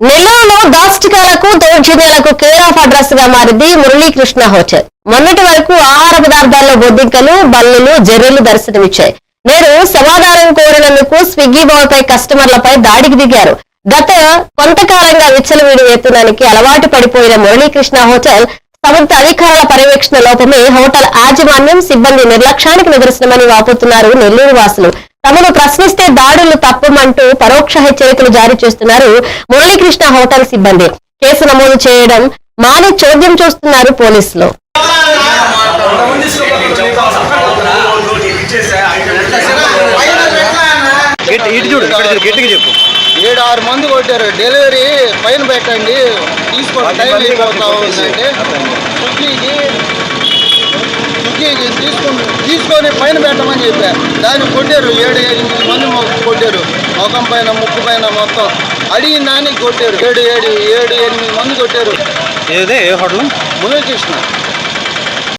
నెల్లూరులో దాష్టికాలకు దౌర్జన్యాలకు కేర్ ఆఫ్ అడ్రస్గా మారింది మురళీకృష్ణ హోటల్. మొన్నటి వరకు ఆహార పదార్థాల్లో బొద్దింకలు బల్లులు జర్రెలు దర్శనమిచ్చాయి. నేడు సమాధానం కోరినందుకు స్విగ్గీ పై కస్టమర్లపై దాడికి దిగారు. గత కొంతకాలంగా విచ్చలవిడి వేతనానికి అలవాటు పడిపోయిన మురళీకృష్ణ హోటల్ సంబంధిత అధికారుల పర్యవేక్షణ లోపమే హోటల్ యాజమాన్యం సిబ్బంది నిర్లక్ష్యానికి నిదర్శనమని వాపోతున్నారు నెల్లూరు వాసులు. తమను ప్రశ్నిస్తే దాడులు తప్పమంటూ పరోక్ష హెచ్చరికలు జారీ చేస్తున్నారు మురళీకృష్ణ హోటల్ సిబ్బంది. కేసు నమోదు చేయడం మాని చోద్యం చూస్తున్నారు పోలీసులు. ఏడు ఆరు మంది కొట్టారు. డెలివరీ పైన పెట్టండి. తీసుకోండి. టైం అయిపోతా ఉందంటే తీసుకొని పైన పెట్టమని చెప్పా. దాన్ని కొట్టారు. ఏడు ఎనిమిది మంది కొట్టారు. ముఖం పైన ముక్కు పైన మొత్తం. అడిగిన దానికి కొట్టారు. ఏడు ఏడు ఏడు ఎనిమిది మంది కొట్టారు. ఏదే? ఏ హోటల్? మురళీకృష్ణ.